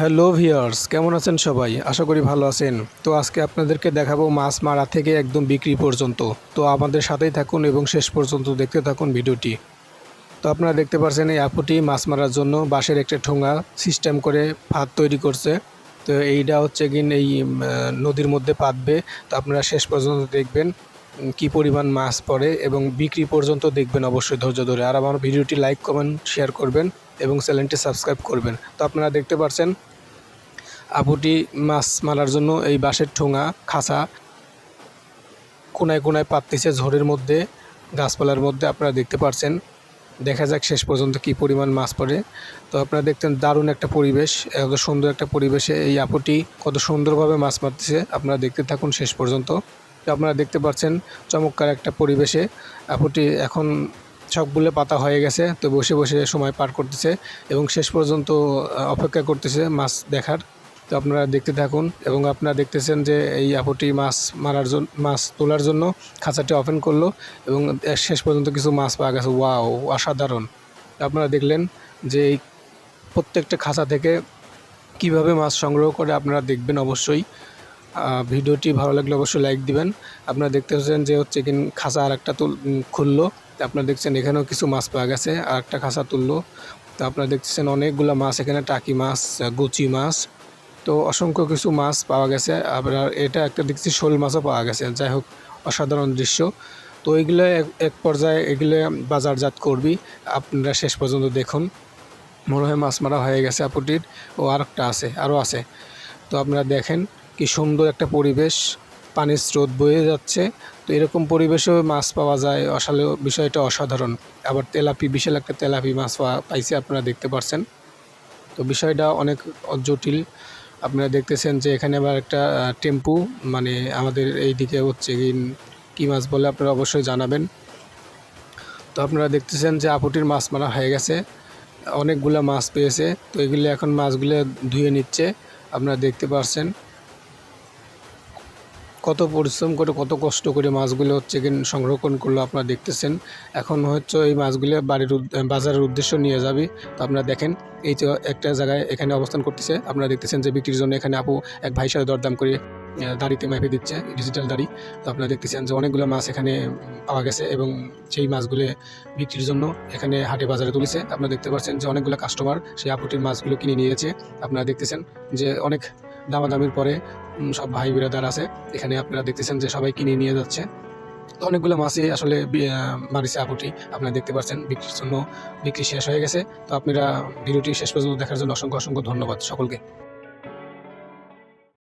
Hello viewers কেমন আছেন সবাই? আশা করি ভালো আছেন। তো আজকে আপনাদেরকে দেখাবো মাছ মারা থেকে একদম বিক্রি পর্যন্ত। তো আমাদের সাথেই থাকুন এবং শেষ পর্যন্ত দেখতে থাকুন ভিডিওটি। তো আপনারা দেখতে পাচ্ছেন এই আপুটি মাছ মারার জন্য বাঁশের একটা ঠোঙা সিস্টেম করে ফাঁদ তৈরি করছে। তো এইটা হচ্ছে কিন এই নদীর মধ্যে পাতবে তো আপনারা শেষ পর্যন্ত দেখবেন। কি পরিমাণ মাছ পড়ে এবং বিক্রি পর্যন্ত দেখবেন অবশ্যই ধৈর্য ধরে। আর আমার ভিডিওটি লাইক কমেন্ট শেয়ার করবেন এবং চ্যানেলটি সাবস্ক্রাইব করবেন। তো আপনারা দেখতে পাচ্ছেন আপুটি মাছ মারার জন্য এই বাঁশের ঠোঙা খাঁচা কোনায় কোনায় পাততেছে ঝড়ের মধ্যে, গাছপালার মধ্যে আপনারা দেখতে পাচ্ছেন। দেখা যাক শেষ পর্যন্ত কি পরিমাণ মাছ পড়ে। তো আপনারা দেখতেন দারুণ একটা পরিবেশ এত সুন্দর একটা পরিবেশে এই আপুটি কত সুন্দরভাবে মাছ মারতেছে। আপনারা দেখতে থাকুন শেষ পর্যন্ত। আপনারা দেখতে পাচ্ছেন চমৎকার একটা পরিবেশে। আপুটি এখন সবগুলো পাতা হয়ে গেছে, তো বসে বসে সময় পার করতেছে এবং শেষ পর্যন্ত অপেক্ষা করতেছে মাছ দেখার। তো আপনারা দেখতে থাকুন এবং আপনারা দেখতেছেন যে এই আপুটি মাছ মারার জন্য মাছ তোলার জন্য খাঁচাটি ওপেন করল এবং শেষ পর্যন্ত কিছু মাছ পাওয়া গেছে। ওয়াও, অসাধারণ। আপনারা দেখলেন যে এই প্রত্যেকটা খাঁচা থেকে কীভাবে মাছ সংগ্রহ করে আপনারা দেখবেন অবশ্যই। ভিডিওটি ভালো লাগলে অবশ্যই লাইক দিবেন। আপনারা দেখতে পাচ্ছেন যে হচ্ছে কিন খাঁচা আর একটা তুল খুললো। তো আপনারা দেখছেন এখানেও কিছু মাছ পাওয়া গেছে আর একটা খাঁচা তুললো। তো আপনারা দেখতেছেন অনেকগুলো মাছ, এখানে টাকি মাছ গুচি মাছ। তো অসংখ্য কিছু মাছ পাওয়া গেছে। আপনার এটা একটা দেখছি শোল মাছও পাওয়া গেছে। যাই হোক, অসাধারণ দৃশ্য। তো এইগুলো এক এক পর্যায়ে এগুলো বাজারজাত করবি। আপনারা শেষ পর্যন্ত দেখুন। মনে হয় মাছ মারা হয়ে গেছে আপুটির। ও আর একটা আছে, আরও আছে। তো আপনারা দেখেন। কি সুন্দর একটা পরিবেশ, পানির স্রোত বয়ে যাচ্ছে। তো এরকম পরিবেশেও মাছ পাওয়া যায়। আসলে বিষয়টা অসাধারণ। আবার তেলাপি, বিশাল একটা তেলাপি মাছ পাইছে আপনারা দেখতে পাচ্ছেন তো বিষয়টা অনেক জটিল। আপনারা দেখতেছেন যে এখানে আবার একটা টেম্পু মানে আমাদের এই দিকে হচ্ছে কী মাছ বলে আপনারা অবশ্যই জানাবেন। তো আপনারা দেখতেছেন যে আপুটির মাছ মারা হয়ে গেছে। অনেকগুলা মাছ পেয়েছে। তো এগুলো এখন মাছগুলো ধুয়ে নিচ্ছে। আপনারা দেখতে পাচ্ছেন কত পরিশ্রম করে, কত কষ্ট করে মাছগুলো হচ্ছে কিন সংরক্ষণ করল আপনারা দেখতেছেন। এখন হচ্ছে এই মাছগুলো বাড়ির বাজারের উদ্দেশ্য নিয়ে যাবে। তো আপনারা দেখেন, এই তো একটা জায়গায় এখানে অবস্থান করতেছে। আপনারা দেখতেছেন যে বিক্রির জন্য এখানে আপু এক ভাইয়ের সাথে দরদাম করে দাড়িতে মেপে দিচ্ছে ডিজিটাল দাড়ি। তো আপনারা দেখতেছেন যে অনেকগুলো মাছ এখানে পাওয়া গেছে এবং সেই মাছগুলো বিক্রির জন্য এখানে হাটে বাজারে তুলেছে। আপনারা দেখতে পাচ্ছেন যে অনেকগুলো কাস্টমার সেই আপুটির মাছগুলো কিনে নিয়েছে। আপনারা দেখতেছেন যে অনেক দামাদামির পরে সব ভাই বিরাদার আছে। এখানে আপনারা দেখতেছেন যে সবাই কিনে নিয়ে যাচ্ছে। তো অনেকগুলো মাছই আসলে মারিছে আপুটি। আপনারা দেখতে পাচ্ছেন, বিক্রির জন্য বিক্রি শেষ হয়ে গেছে। তো আপনারা ভিডিওটি শেষ পর্যন্ত দেখার জন্য অসংখ্য অসংখ্য ধন্যবাদ সকলকে।